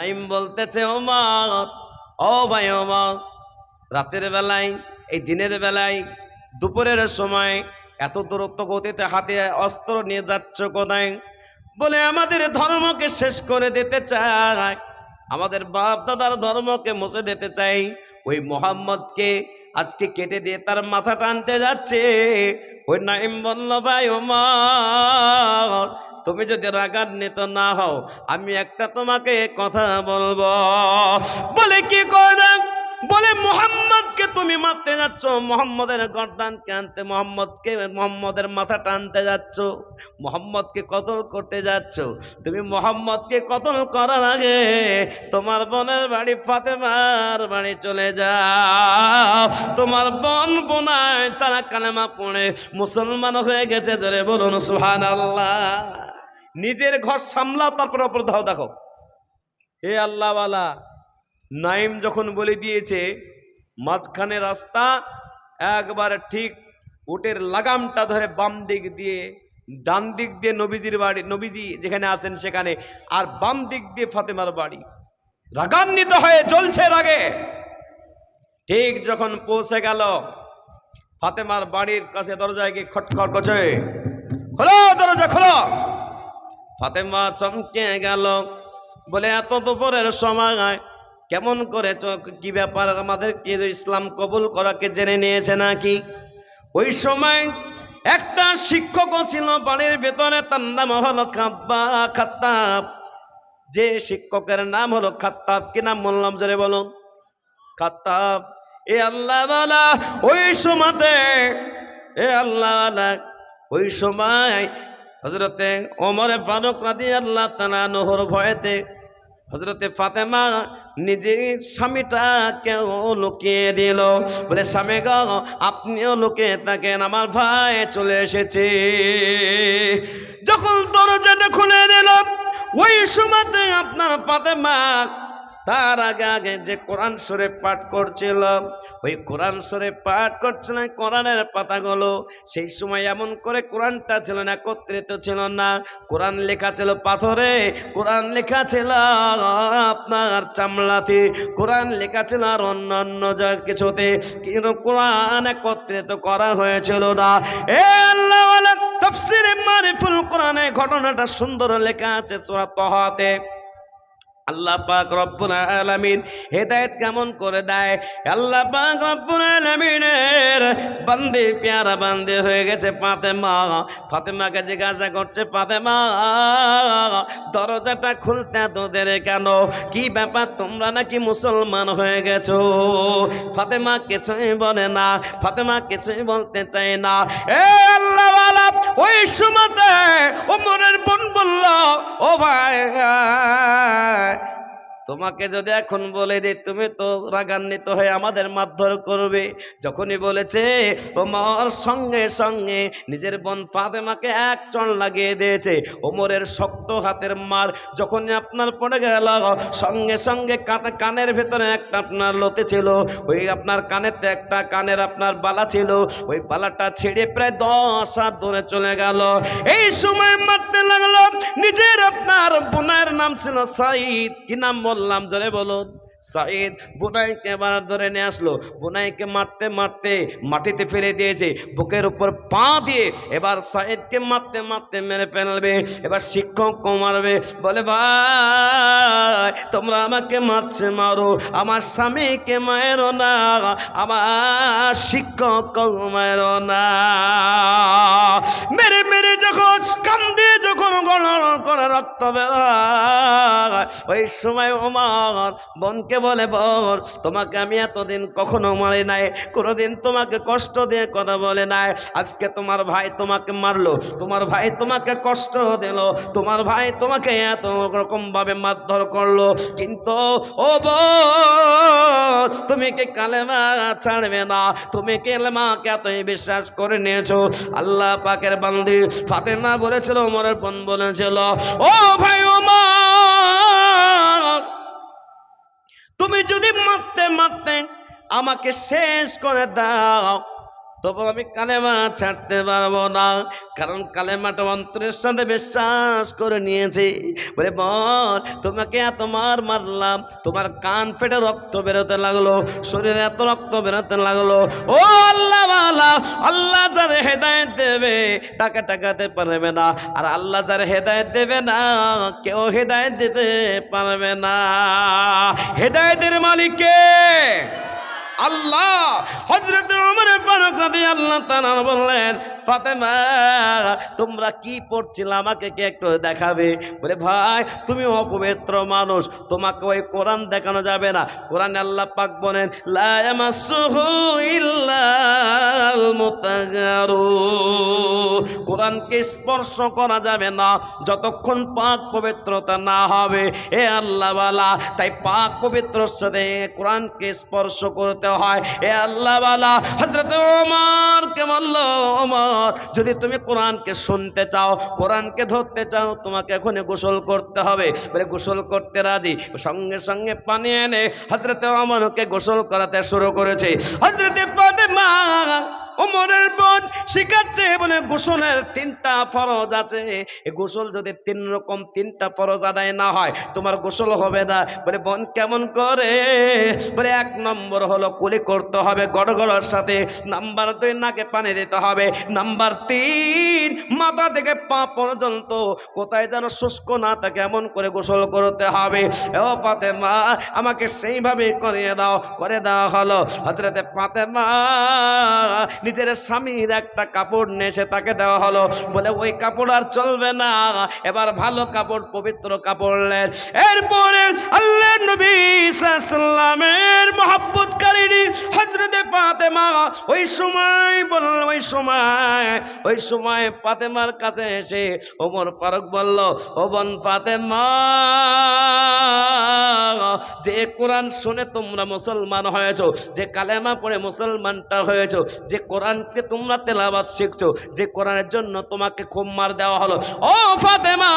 নাইম বলতেছে, ওমর, ও ভাই ওমর, রাতের বেলায়, এই দিনের বেলায়, দুপুরের সময় এত দূরত্ব গতিতে হাতে অস্ত্র নিয়ে যাচ্ছ কোথায়? বলে, আমাদের ধর্মকে শেষ করে দিতে চায় আমাদের বাপ দাদার ধর্মকে মুছে দিতে চাই। ওই মোহাম্মদকে আজকে কেটে দিয়ে তার মাথা টানতে যাচ্ছে। ওই নাইম বলল, ভাই ওমর তুমি যদি রাগান্বিত না হও, আমি একটা তোমাকে কথা বলব। বলে কি করে বলে, মোহাম্মদকে তুমি মারতে যাচ্ছ, মোহাম্মদের গর্দানকে আনতে মোহাম্মদকে, মোহাম্মদের মাথা টানতে যাচ্ছ, মোহাম্মদকে কতল করতে যাচ্ছ। তুমি মোহাম্মদকে কতল করার আগে তোমার বোনের বাড়ি ফাতেমার বাড়ি চলে যাও। তোমার বোন বোনায় তারা কালেমা পড়ে, মুসলমান হয়ে গেছে, জোরে বলুন সুহান আল্লাহ নিজের ঘর সামলাও, তারপর অপর দাও দেখো। হে আল্লাহওয়ালা নাইম যখন বলে দিয়েছে, মাঝখানে রাস্তা, একবার ঠিক উটের লাগামটা ধরে বাম দিক দিয়ে, ডান দিক দিয়ে নবীজির বাড়ি, নবীজি যেখানে আছেন সেখানে, আর বাম দিক দিয়ে ফাতেমার বাড়ি। রাগান্বিত হয়ে চলছে রাগে। ঠিক যখন পৌঁছে গেল, ফাতেমার বাড়ির কাছে দরজায় গিয়ে খটখট করছে। খোলো, দরজা খোলো। ফাতেমা চমকে গেল। বলে, এত দুপুরের সময় কেমন করে কি ব্যাপার? আমাদের কি ইসলাম কবুল করাকে জেনে নিয়েছে নাকি? ওই সময় একটা শিক্ষকও ছিল বাড়ির ভেতরে, তার নাম হলো খাব্বা, খাত্তাব। যে শিক্ষকের নাম হলো খাত্তাব, কি নাম বললাম জোরে বলুন? খাত্তাব, এ আল্লাহওয়ালা ওই সময়তে, এ আল্লাহ ওই সময় হজরতে ওমরে ফারুক রাজি আল্লাহ তালা নহর ভয়েতে হজরতে ফাতেমা নিজে স্বামীটাকেও লুকিয়ে দিল। বলে, স্বামী গ, আপনিও লুকিয়ে থাকেন, আমার ভাই চলে এসেছে। যখন দরজাটা খুলে দিল, ওই সময়তে আপনার ফাতেমা তার আগে আগে যে কোরআন সরে পাঠ করছিল ওই কোরআন সরে পাঠ করছিল কোরআনের পাতাগুলো সেই সময় এমন করে কোরআনটা ছিল না, একত্রিত ছিল না। কোরআন লেখা ছিল পাথরে, কোরআন লেখা ছিল আপনার চামড়াতে, কোরআন লেখা ছিল আর অন্য অন্য যা কিছুতে, কিন্তু কোরআন একত্রিত করা হয়েছিল না। এ আল্লাহ তফসিরে মারিফুল কোরআনে ঘটনাটা সুন্দর লেখা আছে সূরা তহাতে। আল্লাহ পাক রব্বুল আলামিন হেদায়েত কেমন করে দেয়? আল্লাহ পাক রব্বুল আলামিনের বান্দে, পেয়ারা বান্দে হয়ে গেছে ফাতেমা। ফাতেমাকে জিজ্ঞাসা করছে, ফাতেমা, দরজাটা খুলতে তোদের কেন? কি ব্যাপার, তোমরা নাকি মুসলমান হয়ে গেছো? ফাতেমা কিছুই বলে না, ফাতেমা কিছুই বলতে চায় না। এ আল্লাহ ওই সময়তে ওমরের বোন বলল, ও ভাই তোমাকে যদি এখন বলে দিই, তুমি তো রাগান্বিত হয়ে আমাদের মারধর করবে। যখনই বলেছে, ওমর সঙ্গে সঙ্গে নিজের বোন ফাতেমাকে এক চণ লাগিয়ে দিয়েছে। ওমরের শক্ত হাতের মার যখনই আপনার পড়ে গেল, সঙ্গে সঙ্গে কানের ভেতরে একটা আপনার লোতে ছিল। ওই আপনার কানেতে একটা কানের আপনার বালা ছিল। ওই বালাটা ছেড়ে প্রায় দশ হাত ধরে চলে গেল। এই সময় মারতে লাগল। নিজের আপনার বোনের নাম ছিল সাইদ কি নাম বললাম, জরে বলুন। সাইদ বুনাইকে এবার ধরে নিয়ে আসলো। বুনাইকে মারতে মারতে মাটিতে ফেলে দিয়েছে, বুকের উপর পা দিয়ে। এবার সাইদকে মারতে মারতে মেরে ফেলবে, এবার শিক্ষক মারবে। বলে, ভাই, তোমরা আমাকে মারছে, মারো। আমার স্বামীকে মায়েরো না, আমার শিক্ষক মায়েরো না। মেরে মেরে যখন কান্দে, যখন গণন করে রক্ত ওই সময় ওমর বোনকে বলে বল তোমাকে আমি এতদিন কখনো মারি নাই, কোনোদিন তোমাকে কষ্ট দিয়ে কথা বলে নাই। আজকে তোমার ভাই তোমাকে মারলো, তোমার ভাই তোমাকে কষ্ট দিল, তোমার ভাই তোমাকে এত রকম ভাবে মারধর করল। কিন্তু, ও তুমি কি কালেমা ছাড়বে না? তুমি কেলেমাকে এতই বিশ্বাস করে নিয়েছো। আল্লাহ পাকের বান্দি ফাতেমা বলেছিল ওমরের বোন বলেছিল ও ভাই ওমর তুমি যদি মারতে মারতে আমাকে শেষ করে দাও। তবু আমি কালেমা ছাড়তে পারব না। কারণ কালেমাটা অন্তরের সাথে বিশ্বাস করে নিয়েছি। বলে বল তোমাকে এত মার মারলাম, তোমার কান ফেটে রক্ত বেরোতে লাগল, শরীরে এত রক্ত বেরোতে লাগল। ও আল্লাহ আল্লাহ আল্লাহ যার হেদায়ত দেবে, তাকে টাকাতে পারবে না। আর আল্লাহ যার হেদায়ত দেবে না, কেউ হেদায়ত দিতে পারবে না। হেদায়তের মালিককে আল্লাহ হজরত আল্লাহ তাআলা বললেন, ফাতেমা, তোমরা কি পড়ছিলে আমাকে কে একটু দেখাবে? বলে, ভাই, তুমি অপবিত্র মানুষ, তোমাকে ওই কোরআন দেখানো যাবে না। কোরআন আল্লাহ পাক বলেন কোরআনকে স্পর্শ করা যাবে না। যতক্ষণ পাক পবিত্রতা না হবে, এ আল্লাহওয়ালা তাই পাক পবিত্রর সাথে কোরআনকে স্পর্শ করতে হয়। এ আল্লাহওয়ালা হজরত ওমর কে বলল, ওমর, যদি তুমি কোরআনকে শুনতে চাও, কোরআনকে ধরতে চাও, তোমাকে এখনই গোসল করতে হবে। বলে গোসল করতে রাজি। সঙ্গে সঙ্গে পানি এনে হজরত ওমরকে গোসল করাতে শুরু করেছে। হজরতে ফাতেমা ওমরের বোন শিখাচ্ছে বলে গোসলের তিনটা ফরজ আছে। এই গোসল যদি তিন রকম তিনটা ফরজ আদায় না হয়, তোমার গোসল হবে না। বলে, বোন কেমন করে? বলে, এক নম্বর হলো কুলি করতে হবে গড়গড়ার সাথে। নাম্বার দুই, নাকে পানি দিতে হবে। নাম্বার তিন, মাথা থেকে পা পর্যন্ত কোথায় যেন শুষ্ক না থাকে এমন করে গোসল করতে হবে। ও পাতে মা আমাকে সেইভাবে করিয়ে দাও, করে দেওয়া হলো। হজরতে পাতেমা নিজের স্বামীর একটা কাপড় নিয়ে এসে তাকে দেওয়া হলো। বলে, ওই কাপড় আর চলবে না। এবার ভালো কাপড়, পবিত্র কাপড় নেন এরপরে আল্লাহ নবী সাল্লামের মহাব্বতকারিনী হজরতে পাতেমা ওই সময় বলল, ওই সময় ওই সময় পাতেমার কাছে এসে ওমর ফারুক বলল, ও বোন পাতেমা যে কোরআন শুনে তোমরা মুসলমান হয়েছো, যে কালেমা পড়ে মুসলমানটা হয়েছো, যে কোরআনকে তোমরা তেলাবাদ শিখছো যে কোরআনের জন্য তোমাকে খুব মার দেওয়া হলো। ও ফাতেমা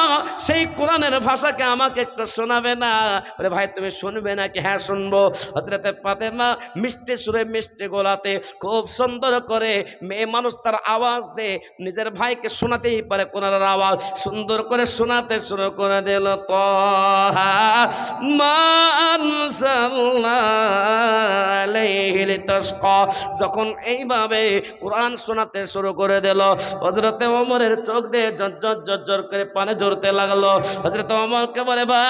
সেই কোরআনের ভাষাকে আমাকে একটু শোনাবে না। বলে, ভাই, তুমি শুনবে নাকি হ্যাঁ শুনব। হজরতে ফাতেমা মিষ্টি সুরে মিষ্টি গোলাতে খুব সুন্দর করে মেয়ে মানুষ তার আওয়াজ দে নিজের ভাইকে শোনাতেই পারে কোরআনের আওয়াজ। সুন্দর করে শোনাতে শুরু করে দিল তো যখন এইভাবে কোরআন শোনাতে শুরু করে দিল হজরতে ওমরের চোখ দিয়ে জজ্জর জজ্জর করে পানে জড়তে লাগল হজরত আমাকে বলে বা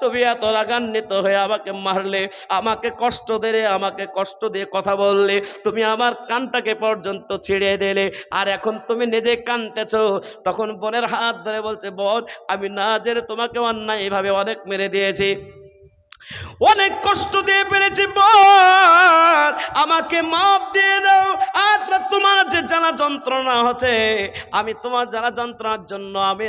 তুমি এত রাগান্বিত হয়ে আমাকে মারলে, আমাকে কষ্ট দিলে, আমাকে কষ্ট দিয়ে কথা বললে, তুমি আমার কানটাকে পর্যন্ত ছিঁড়ে দিলে, আর এখন তুমি নিজে কানতেছ? তখন বোনের হাত ধরে বলছে, বোন, আমি না জেনে তোমাকে অন্যায় এভাবে অনেক মেরে দিয়েছি। অনেক কষ্ট দিয়ে পেরেছি বল। আমাকে মাপ দিয়ে দাও। আর তোমার যে জ্বালা যন্ত্রণা হচ্ছে, আমি তোমার জ্বালা যন্ত্রণার জন্য আমি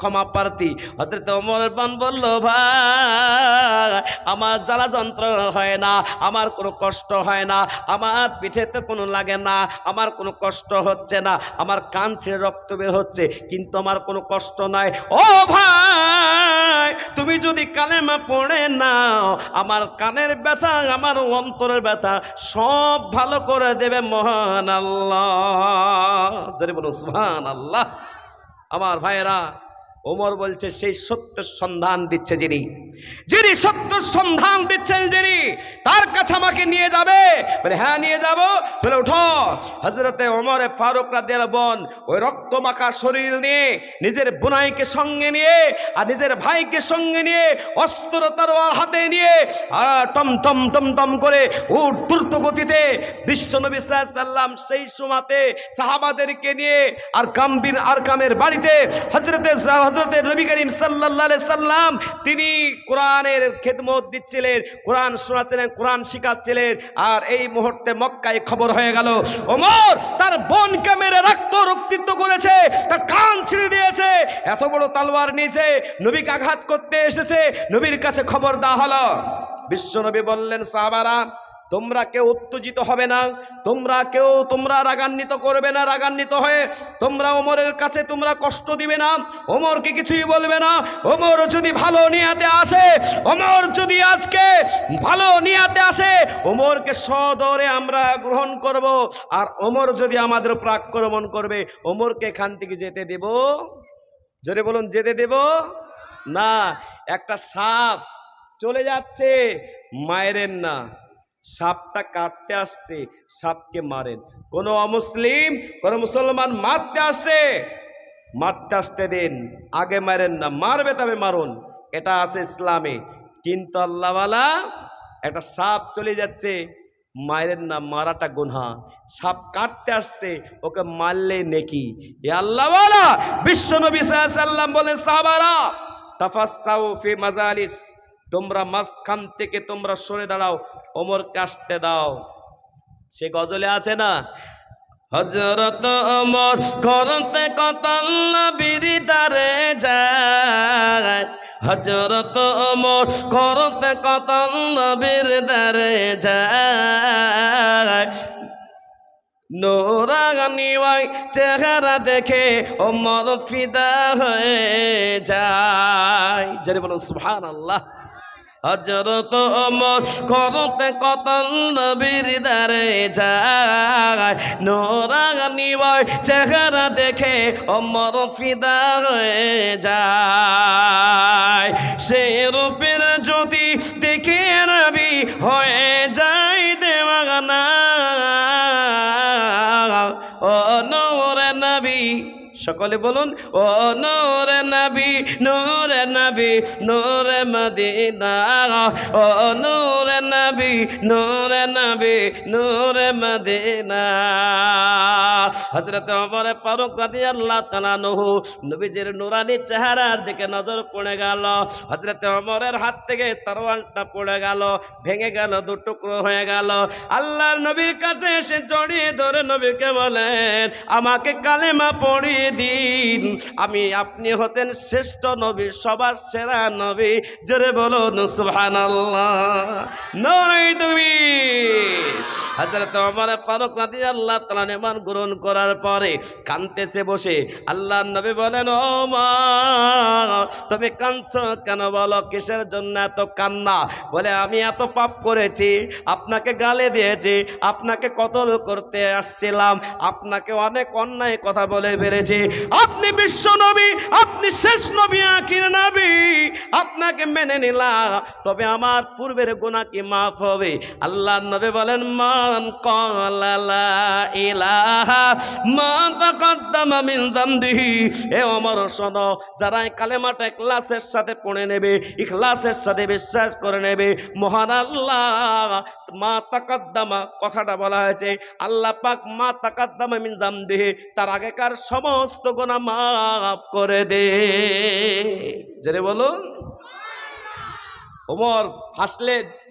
ক্ষমা প্রার্থী। হতে অমর বান বলল, ভাই, আমার জ্বালা যন্ত্রণা হয় না, আমার কোনো কষ্ট হয় না, আমার পিঠেতে কোনো লাগে না, আমার কোনো কষ্ট হচ্ছে না, আমার কান ছেড়ে রক্ত বের হচ্ছে, কিন্তু আমার কোনো কষ্ট নাই। ও ভাই তুমি যদি কালেমা পড়ে নাও, আমার কানের ব্যথা, আমার অন্তরের ব্যথা সব ভালো করে দেবে মহান আল্লাহ বলুন আল্লাহ আমার ভাইয়েরা, ওমর বলছে, সেই সত্যের সন্ধান দিচ্ছে যিনি। যিনি সত্যের সন্ধান দিচ্ছেন, যিনি তার কাছে আমাকে নিয়ে যাবে। বলে হ্যাঁ নিয়ে যাব। বলে উঠো হজরতে ওমরে ফারুক রাদিয়াল বোন ওই রক্ত মাখা শরীর নিয়ে, নিজের বোনাইকে সঙ্গে নিয়ে আর নিজের ভাইকে সঙ্গে নিয়ে অস্ত্র তরোয়াল হাতে নিয়ে আর টম টম টম টম করে উঠ দ্রুত গতিতে বিশ্বনবী সাল্লাম সেই সময়তে সাহাবাদেরকে নিয়ে আর কামবিন আর কামের বাড়িতে হজরতে হজরতে নবী করিম সাল্লাহ সাল্লাম তিনি কোরআনের খেদমত দিচ্ছিলেন, কোরআন শোনাচ্ছিলেন, কোরআন শিখাচ্ছিলেন, আর এই মুহূর্তে মক্কায় খবর হয়ে গেল, ওমর তার বোনকে মেরে রক্ত রক্তিত্ব করেছে, তার কান ছিঁড়ে দিয়েছে, এত বড় তালোয়ার নিয়েছে, নবীকে আঘাত করতে এসেছে, নবীর কাছে খবর দেওয়া হলো। বিশ্বনবী বললেন, সাহাবারা তোমরা কেউ উত্তেজিত হবে না, তোমরা কেউ, তোমরা রাগান্বিত করবে না, রাগান্বিত হয়ে তোমরা ওমরের কাছে তোমরা কষ্ট দিবে না, ওমরকে কিছুই বলবে না, ওমর যদি ভালো নিয়াতে আসে, ওমর যদি আজকে ভালো নিয়াতে আসে, ওমরকে সদরে আমরা গ্রহণ করব, আর ওমর যদি আমাদের উপর আক্রমণ করবে, ওমরকে এখান থেকে যেতে দেব। জোরে বলুন, যেতে দেব? না, একটা সাপ চলে যাচ্ছে মায়েরেন না। সাপটা কাটতে আসছে, সাপকে মারেন। কোন অমুসলিম, কোন মুসলমান মারতে আসছে মারতে আসতে দিন, আগে মারেন না, মারবে তবে মারুন। এটা আছে ইসলামে। কিন্তু আল্লাহওয়ালা, একটা সাপ চলে যাচ্ছে মায়ের না, মারাটা গুনহা। সাপ কাটতে আসছে, ওকে মারলে নেকি। এ আল্লাহওয়ালা, বিশ্ব নবী সাল্লাম বলেন, সাহাবারা ফি মাজালিস। তোমরা মাঝখান থেকে তোমরা সরে দাঁড়াও ওমর কাশতে দাও। সে গজলে আছে না? হজরত ওমর করতে কতল্লা বিরিদারে যায়। হজরত ওমর করতে কতল্লা বিরিদারে যায়। নোরাগানি ওই চেহারা দেখে ওমর ফিদা হয়ে যায়। যারে বলুন সুবহান আল্লাহ হজরত করতে কত নবীর দারে যায়। নোরাগানি বয় চেহারা দেখে অমর ফিদা হয়ে যায়। সে সকলে বলুন, ও নোরে নবী নোরে নবী, নোরে মদিনা। ও নোরে নবী নোরে নবী, নোরে মদিনা। হজরত ওমর ফারুক রাদিয়াল্লাহু তাআলা নহু নবীজির নুরানি চেহারার দিকে নজর পড়ে গেল। হজরত অমরের হাত থেকে তরোয়ালটা পড়ে গেল, ভেঙে গেল, দু টুকরো হয়ে গেল। আল্লাহর নবীর কাছে এসে জড়িয়ে ধরে নবীকে বলেন, আমাকে কালেমা পড়িয়ে দিন। আমি, আপনি হচ্ছেন শ্রেষ্ঠ নবী, সবার সেরা নবী। জোরে বলুন, সুবহানাল্লাহ। নয় তুমি হজরত ওমর ফারুক রাদিয়াল্লাহু তাআলা নেমান গ্রহণ করার পরে কানতেছে বসে। আল্লাহ নবী বলেন, ও মা, তুমি কাঁদছো কেন বলো? কিসের জন্য এত কান্না? বলে, আমি এত পাপ করেছি, আপনাকে গালে দিয়েছি, আপনাকে কতল করতে আসছিলাম, আপনাকে অনেক অন্যায় কথা বলে বেড়েছি আপনি বিশ্ব নবী, আপনি শেষ নবী আখির নবী। আপনাকে মেনে নিলাম, তবে আমার পূর্বের গুণা কি মাফ হবে? আল্লাহ নবী বলেন, মান কলালা ইলাহা মা তাকাদ্দামা মিন যামবিহি। এ অমর সাথে পড়ে নেবে সাথে বিশ্বাস করে নেবে, মহান আল্লাহ, মা তাকাদ্দামা, কথাটা বলা হয়েছে, আল্লাহ মা তার আগেকার সমস্ত গুনাহ মাফ করে দে। জেরে বলুন। ওমর হাসলেন।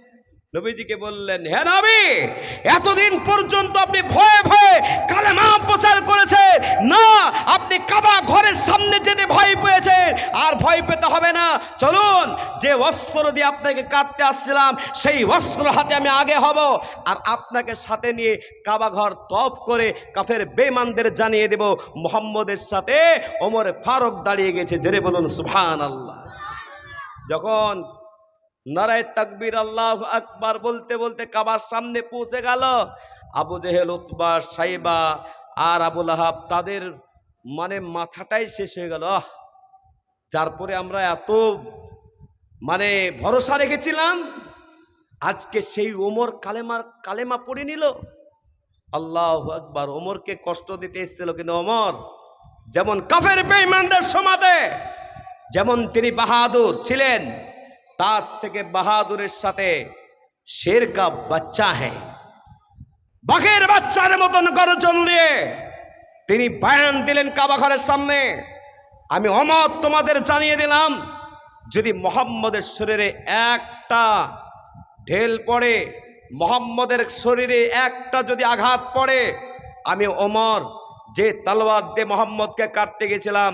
নবীজিকে বললেন, হে নবী, এতদিন পর্যন্ত আপনি ভয়ে ভয়ে কালেমা প্রচার করেছে না, আপনি কাবা ঘরের সামনে যেতে ভয় পেয়েছেন। আর ভয় পেতে হবে না। চলুন, যে অস্ত্র দিয়ে আপনাকে কাটতে আসছিলাম, সেই অস্ত্র হাতে আমি আগে হব। আর আপনাকে সাথে নিয়ে কাবা ঘর তফ করে কাফের বেমানদের জানিয়ে দেব, মোহাম্মদের সাথে ওমর ফারুক দাঁড়িয়ে গেছে। জেরে বলুন সুবহান আল্লাহ যখন নারায় তাকবীর আল্লাহ আকবার বলতে বলতে কাবার সামনে পৌঁছে গেল। আবু জেহেল, উতবা, সাইবা আর আবুল আহাব তাদের মানে মাথাটাই শেষ হয়ে গেল। আহ! যার পরে আমরা এত মানে ভরসা রেখেছিলাম। আজকে সেই ওমর কালেমার কালেমা পড়ে নিল। আল্লাহ আকবার। ওমরকে কষ্ট দিতে এসেছিল কিন্তু ওমর যেমন কাফের বেঈমানদের সমাদে, যেমন তিনি বাহাদুর ছিলেন তার থেকে বাহাদুরের সাথে শের কা বাচ্চা হ্যাঁ বাঘের বাচ্চার মতন গর্জন দিয়ে তিনি বায়ান দিলেন কাবা ঘরের সামনে। আমি অমত তোমাদের জানিয়ে দিলাম, যদি মোহাম্মদের শরীরে একটা ঢেল পড়ে, মোহাম্মদের শরীরে একটা যদি আঘাত পড়ে, আমি ওমর যে তলোয়ার দিয়ে মোহাম্মদকে কাটতে গেছিলাম,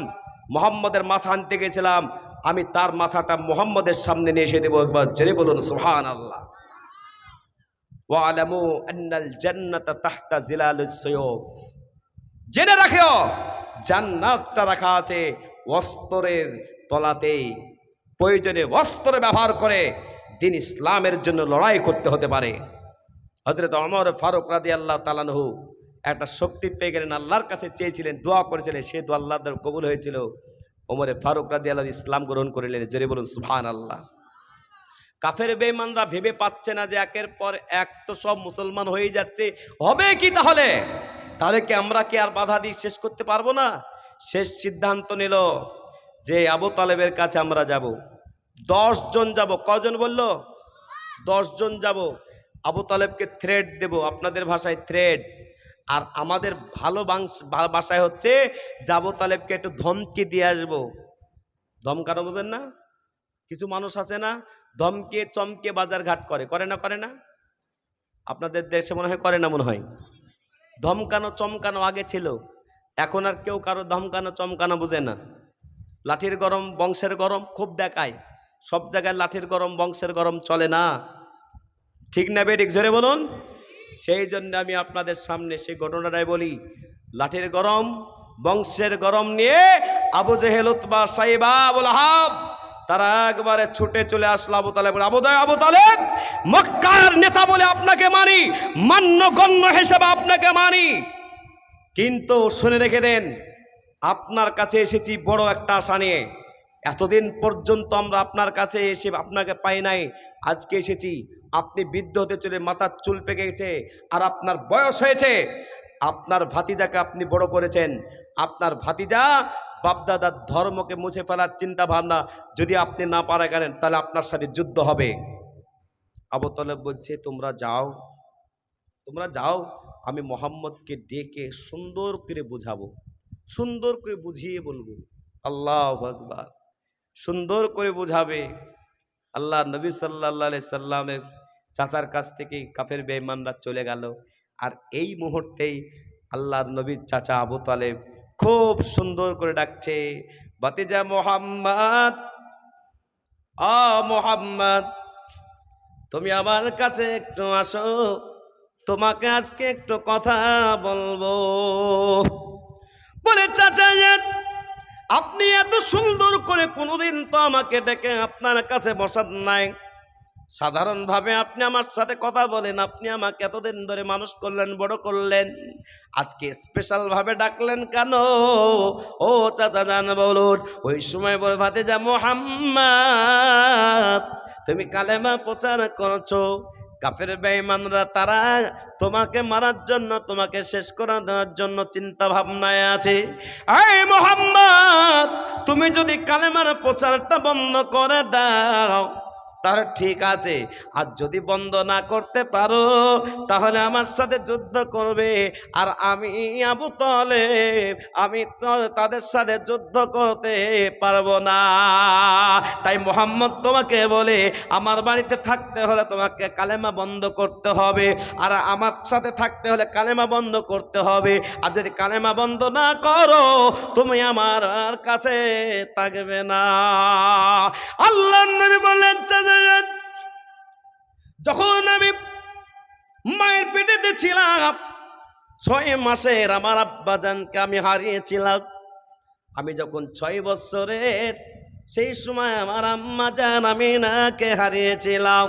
মোহাম্মদের মাথা আনতে গেছিলাম আমি তার মাথাটা মোহাম্মদের সামনে নিয়ে এসে দেবো একবার জেনে বলুন সোহান আল্লাহ জেনে রাখিও, জান্নাতটা রাখা আছে অস্ত্রের তলাতে প্রয়োজনে অস্ত্র ব্যবহার করে দিন ইসলামের জন্য লড়াই করতে হতে পারে। হজরত অমর ফারুক রাদি আল্লাহ তালানহু একটা শক্তি পেয়ে গেলেন, আল্লাহর কাছে চেয়েছিলেন, দোয়া করেছিলেন, সে তো আল্লাহ কবুল হয়েছিল। ওমরে ফারুক রাদি আল্লাহ ইসলাম গ্রহণ করিলেন, জোরে বলুন সুহান আল্লাহ কাফের বেমানরা ভেবে পাচ্ছে না যে একের পর এক তো সব মুসলমান হয়ে যাচ্ছে। হবে কি তাহলে? তাহলে কি আমরা কি আর বাধা দিয়ে শেষ করতে পারব না? শেষ সিদ্ধান্ত নিল যে আবু তালেবের কাছে আমরা যাব। দশ জন যাব। কজন বলল? দশ জন যাব। আবু তালেবকে থ্রেড দেব। আপনাদের ভাষায় থ্রেড আর আমাদের ভালো ভা- হচ্ছে যাব তালেবকে একটু ধমকি দিয়ে আসব। ধমকানো বোঝেন না? কিছু মানুষ আছে না? ধমকে, চমকে বাজার ঘাট করে। করে না করে না? আপনাদের দেশে মনে হয় করে না, মনে হয়? ধমকানো, চমকানো আগে ছিল। এখন আর কেউ কারও ধমকানো, চমকানো বোঝে না। লাঠির গরম বংশের গরম খুব দেখায়। সব জায়গায় লাঠির গরম, বংশের গরম চলে না। ঠিক না বেঠিক জোরে বলুন? সেই জন্য আমি আপনাদের সামনে সেই ঘটনাটাই বলি। লাঠির গরম, বংশের গরম নিয়ে আবু জেহেল, উতবা, সাইবা, আবুল আহাব, তারা একবারে ছুটে চলে আসলো আবু তালেব। আবু দয় আবু তালেব, মক্কার নেতা বলে আপনাকে মানি, মান্য গণ্য হিসেবে আপনাকে মানি। কিন্তু শুনে রেখে দেন, আপনার কাছে এসেছি বড় একটা আশা নিয়ে। এতদিন পর্যন্ত আমরা আপনার কাছে এসে আপনাকে পাই নাই। আজকে এসেছি। আপনি বৃদ্ধ হতে চলে মাথার চুল পেকে গেছে আর আপনার বয়স হয়েছে। আপনার ভাতিজাকে আপনি বড় করেছেন। আপনার ভাতিজা বাপদাদার ধর্মকে মুছে ফেলার চিন্তা ভাবনা যদি আপনি না পারা গেলেন তাহলে আপনার সাথে যুদ্ধ হবে। আবু তলেব বলছে, তোমরা যাও। তোমরা যাও। আমি মোহাম্মদকে ডেকে সুন্দর করে বুঝাবো। সুন্দর করে বুঝিয়ে বলব। আল্লাহ আকবার। সুন্দর করে বোঝাবে। আল্লাহ নবী সাল্লাহ সাল্লামের চাচার কাছ থেকে কাফের বেঈমানরা চলে গেল। আর এই মুহূর্তেই আল্লাহর নবীর চাচা আবু তালেব খুব সুন্দর করে ডাকছে, বাতিজা মোহাম্মদ, আ মোহাম্মদ, তুমি আমার কাছে একটু আসো, তোমাকে আজকে একটু কথা বলব। বলে চাচা আপনি এত সুন্দর করে কোনোদিন তো আমাকে ডেকে আপনার কাছে বসার নাই। সাধারণভাবে আপনি আমার সাথে কথা বলেন, আপনি আমাকে এতদিন ধরে মানুষ করলেন, বড় করলেন, আজকে স্পেশাল ভাবে ডাকলেন কেন? ও চাচা জান বলুন, ওই সময় বলে ভাতে যা মোহাম্মদ, তুমি কালেমা প্রচার করছ কাফের বেঈমানরা, তারা তোমাকে মারার জন্য, তোমাকে শেষ করে দেওয়ার জন্য চিন্তা ভাবনায় আছে। এই মোহাম্মদ, তুমি যদি কালেমার প্রচারটা বন্ধ করে দাও তার ঠিক আছে। আর যদি বন্ধ না করতে পারো, তাহলে আমার সাথে যুদ্ধ করবে। আর আমি আবু তলে আমি তাদের সাথে যুদ্ধ করতে পারব না। তাই মোহাম্মদ তোমাকে বলে, আমার বাড়িতে থাকতে হলে তোমাকে কালেমা বন্ধ করতে হবে। আর আমার সাথে থাকতে হলে কালেমা বন্ধ করতে হবে। আর যদি কালেমা বন্ধ না করো, তুমি আমার কাছে থাকবে না। আল্লাহ নবী বললেন যান, যখন আমি মায়ের পেটেতে ছিলাম ছয় মাসের আমার আব্বাজানকে আমি হারিয়েছিলাম। আমি যখন ছয় বছরের সেই সময় আমার আম্মা জান আমি নাকে হারিয়েছিলাম।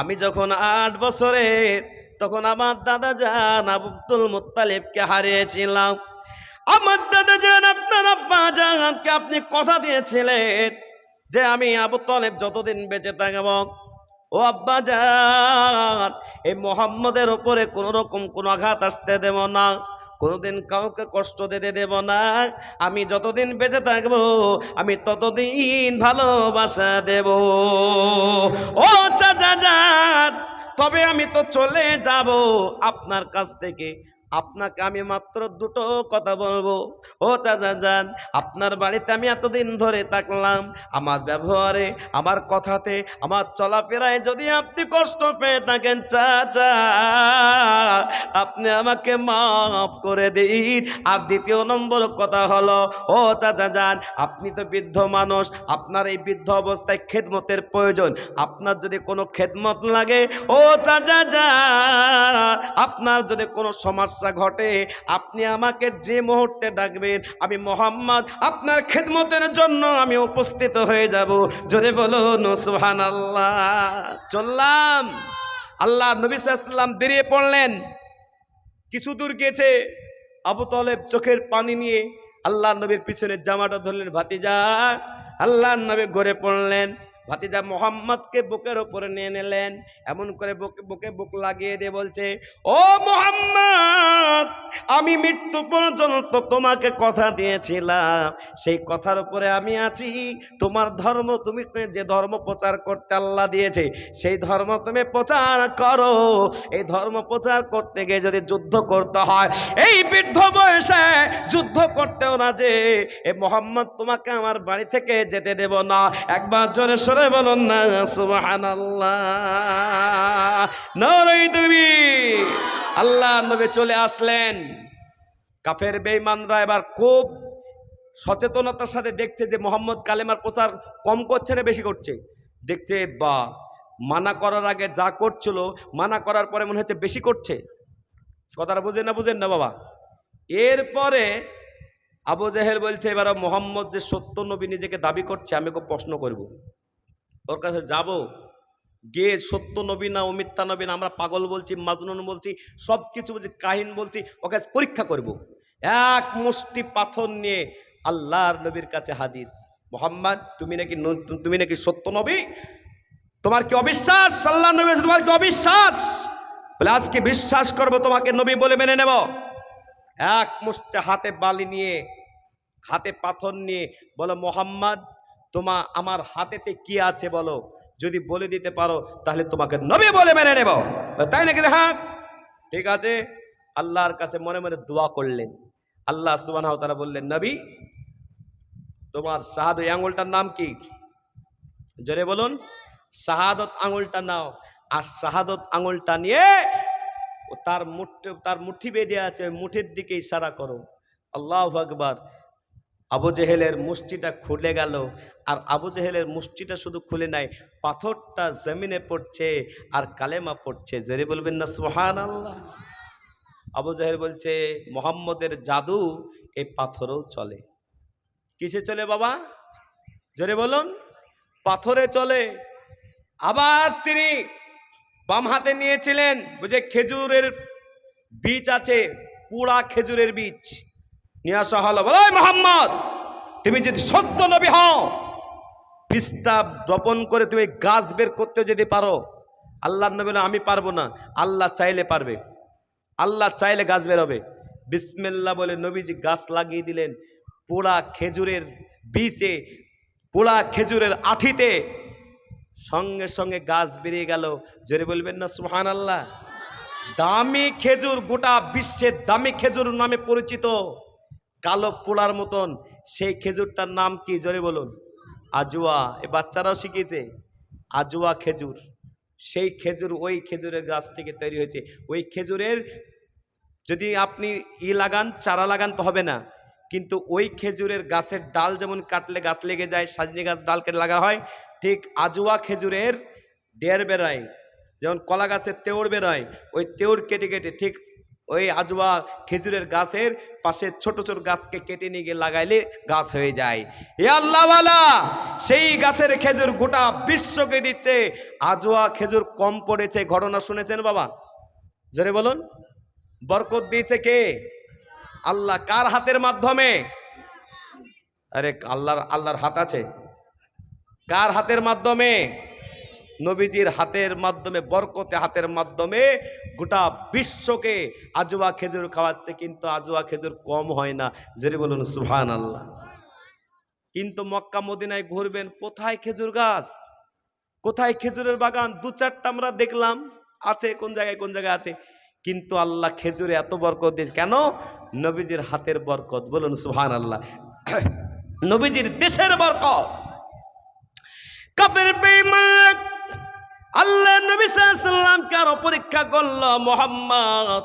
আমি যখন আট বছরের তখন আমার দাদা জান আব্দুল মুত্তালিবকে হারিয়েছিলাম। আমার দাদা জান আপনার আব্বা জানকে আপনি কথা দিয়েছিলেন। যে আমি আবু তলেব যতদিন বেঁচে থাকব, ও আব্বা জান, এই মোহাম্মদের ওপরে কোনো রকম কোনো আঘাত আসতে দেব না, কোনোদিন কাউকে কষ্ট দিতে দেব না। আমি যতদিন বেঁচে থাকব, আমি ততদিন ভালোবাসা দেব। ও চাচা যান তবে আমি তো চলে যাব আপনার কাছ থেকে। আপনাকে আমি মাত্র দুটো কথা বলব। ও চাচা যান, আপনার বাড়িতে আমি এতদিন ধরে থাকলাম। আমার ব্যবহারে, আমার কথাতে, আমার চলাফেরায় যদি আপনি কষ্ট পেয়ে থাকেন চাচা, আপনি আমাকে মাফ করে দিন। আর দ্বিতীয় নম্বর কথা হলো, ও চাচা যান, আপনি তো বৃদ্ধ মানুষ, আপনার এই বৃদ্ধ অবস্থায় খেদমতের প্রয়োজন। আপনার যদি কোনো খেদমত লাগে, ও চাচা যান, আপনার যদি কোনো সমস্যা ঘটে, আপনি আমাকে যে মুহূর্তে ডাকবেন, আমি মোহাম্মদ, আপনার খেদমতের জন্য আমি উপস্থিত হয়ে যাব। জোরে বলুন সুহান আল্লাহ চললাম। আল্লাহ নবী সাল্লাম বেরিয়ে পড়লেন। কিছু দূর গেছে, আবু তলেব চোখের পানি নিয়ে আল্লাহ নবীর পিছনে জামাটা ধরলেন, ভাতিজা, আল্লাহ নবী ঘরে পড়লেন। ভাতিজা মোহাম্মদকে বুকের ওপরে নিয়ে নিলেন, এমন করে বুকে বুকে বুক লাগিয়ে দিয়ে বলছে, ও মোহাম্মদ, আমি মৃত্যু পর্যন্ত তোমাকে কথা দিয়েছিলাম। সেই কথার উপরে আমি আছি। তোমার ধর্ম তুমি যে ধর্ম প্রচার করতে আল্লাহ দিয়েছে, সেই ধর্ম তুমি প্রচার করো। এই ধর্ম প্রচার করতে গিয়ে যদি যুদ্ধ করতে হয়, এই বৃদ্ধ বয়সে যুদ্ধ করতেও না যে, এ মোহাম্মদ তোমাকে আমার বাড়ি থেকে যেতে দেব না। একবার জোরে, সরে বলুন না তুমি। আল্লাহ নবী চলে আসলেন। কাফের বেঈমানরা এবার খুব সচেতনতার সাথে দেখছে যে মোহাম্মদ কালেমার প্রচার কম করছে না বেশি করছে। দেখছে, বা, মানা করার আগে যা করছিল, মানা করার পরে মনে হচ্ছে বেশি করছে। কথাটা বুঝেন না বুঝেন না বাবা? এরপরে আবু জেহেল বলছে এবার মোহাম্মদ যে সত্য নবী নিজেকে দাবি করছে, আমি ওকে প্রশ্ন করব। ওর কাছে যাব। গিয়ে সত্য নবী না ও মিথ্যা নবী না, আমরা পাগল বলছি, মাজনুন বলছি সব কিছু বলছি, কাহিন বলছি, ওকে পরীক্ষা করব। এক মুষ্টি পাথর নিয়ে আল্লাহর নবীর কাছে হাজির। মোহাম্মদ, তুমি নাকি তুমি নাকি সত্য নবী? তোমার কি অবিশ্বাস? আল্লাহ নবী তোমার কি অবিশ্বাস? বলে, আজকে বিশ্বাস করব তোমাকে নবী বলে মেনে নেব। এক মুষ্টি হাতে বালি নিয়ে, হাতে পাথর নিয়ে বলো, মোহাম্মদ তোমা, আমার হাতেতে কি আছে বলো? যদি বলে দিতে পারো, তাহলে তোমাকে নবী বলে মেনে নেব। তাই নাকি? হ্যাঁ ঠিক আছে। আল্লাহর কাছে মনে মনে দোয়া করলেন। আল্লাহ ওয়া তাআলা বললেন, নবী, তোমার শাহাদ ওই আঙুলটার নাম কি? জোরে বলুন, শাহাদত আঙুলটা নাও, আর শাহাদত আঙুলটা নিয়ে তার মুঠ, তার মুঠি বেঁধে আছে মুঠির দিকে ইশারা করো। আল্লাহ আকবার। আবু জেহেলের মুষ্টিটা খুলে গেল। আর আবু জেহেলের মুষ্টিটা শুধু খুলে নাই, পাথরটা জমিনে পড়ছে আর কালেমা পড়ছে। জেরে বলবেন না সোহান আল্লাহ আবু জেহেল বলছে, মোহাম্মদের জাদু এই পাথরও চলে। কিসে চলে বাবা? জোরে বলুন। পাথরে চলে। আবার তিনি বাম হাতে নিয়েছিলেন, বুঝে খেজুরের বীজ আছে, পুরা খেজুরের বীজ। নিয়ে হলো। বলো মোহাম্মদ, তুমি যদি সত্য নবী হও বীজটা রোপণ করে তুমি গাছ বের করতে যদি পারো আল্লাহ নবী আমি পারব না। আল্লাহ চাইলে পারবে। আল্লাহ চাইলে গাছ বেরোবে বিসমিল্লা বলে নবীজি গাছ লাগিয়ে দিলেন। পোড়া খেজুরের বীজে, পোড়া খেজুরের আঠিতে সঙ্গে সঙ্গে গাছ বেরিয়ে গেল। জোরে বলবেন না সুহান আল্লাহ দামি খেজুর গোটা বিশ্বের দামি খেজুর নামে পরিচিত। কালো পোড়ার মতন, সেই খেজুরটার নাম কি? জোরে বলুন। আজুয়া, এ বাচ্চারাও শিখেছে? আজুয়া খেজুর। সেই খেজুর ওই খেজুরের গাছ থেকে তৈরি হয়েছে। ওই খেজুরের যদি আপনি ই লাগান, চারা লাগান তো হবে না। কিন্তু ওই খেজুরের গাছের ডাল যেমন কাটলে গাছ লেগে যায়, সাজনি গাছ ডাল কেটে লাগা হয়, ঠিক আজুয়া খেজুরের ডের বেরোয় যেমন কলা গাছের তেওড় বেরোয় ওই তেওড় কেটে কেটে ঠিক ওই আজুয়া খেজুরের গাছের পাশে ছোট ছোট গাছকে কেটে নিয়ে গিয়ে লাগাইলে গাছ হয়ে যায়। এ আল্লাহওয়ালা, সেই গাছের খেজুর গোটা বিশ্বকে দিচ্ছে। আজুয়া খেজুর কম পড়েছে, ঘটনা শুনেছেন বাবা? জোরে বলুন। বরকত দিয়েছে কে? আল্লাহ কার হাতের মাধ্যমে? আরে আল্লাহর আল্লাহর হাত আছে। কার হাতের মাধ্যমে? নবীজির হাতের মাধ্যমে, বরকতে হাতের মাধ্যমে গোটা বিশ্বকে আজুয়া খেজুর খাওয়াচ্ছে, কিন্তু আজুয়া খেজুর কম হয় না। জেরে বলুন সুহান আল্লাহ কিন্তু মক্কা মদিনায় ঘুরবেন, কোথায় খেজুর গাছ? কোথায় খেজুরের বাগান? দু চারটা আমরা দেখলাম, আছে কোন জায়গায় কোন জায়গায় আছে। কিন্তু আল্লাহ খেজুরে এত বরকত দিয়েছে। কেন? নবীজির হাতের বরকত। বলুন সুহান আল্লাহ নবীজির দেশের বরকত। কাপের বেঈমান আল্লাহ নবী সাল্লাম কেন পরীক্ষা করল মোহাম্মদ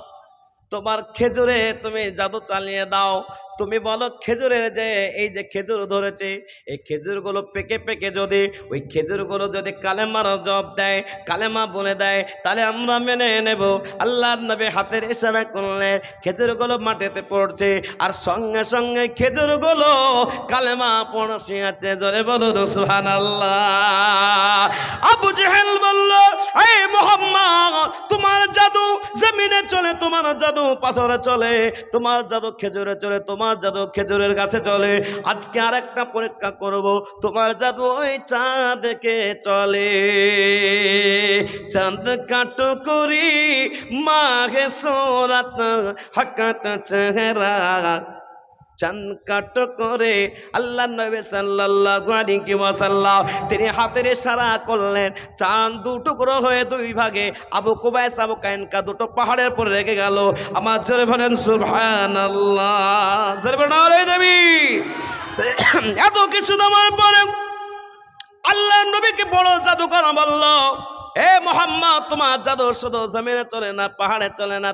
তোমার খেজুরে তুমি জাদু চালিয়ে দাও তুমি বলো খেজুরের যে, এই যে খেজুর ধরেছে, এই খেজুরগুলো পেকে পেকে যদি, ওই খেজুরগুলো যদি কালেমার জব দেয়, কালেমা বলে দেয়, তাহলে আমরা মেনে নেব। আল্লাহর নবী হাতের ইশারা করলে খেজুরগুলো মাটিতে পড়ছে, আর সঙ্গে সঙ্গে খেজুরগুলো কালেমা পড়ছে আছে জোরে বলুন সুহান আল্লাহ আবু জেহেল বলল, এই জমিনে চলে, তোমার জাদু পাথরে চলে, তোমার জাদু খেজুরে চলে, তোমার জাদু খেজুরের গাছে চলে। আজকে আর একটা পরীক্ষা করব, তোমার জাদু ওই চাঁদকে চলে। চাঁদ কাটো করি, মাঘে সোরাত, হকাত চেহারা। চান কাট করে আল্লাহ নবী সাল্লাল্লাহু আলাইহি ওয়াসাল্লাম। তিনি হাতের ইশারা করলেন, চাঁদ দু টুকরো হয়ে দুই ভাগে, আবু কুবাইস, আবু কাইনকা দুটো পাহাড়ের পরে রেখে গেল। আমার জোরে বলেন, সুবহানাল্লাহ। জোরে বলেন আরে দেবী এত কিছু দেওয়ার পরে আল্লাহ নবীকে বড় জাদুকর বলল, এ মোহাম্মদ, তোমার জাদু শুধু জমিনে চলে না, পাহাড়ে চলে না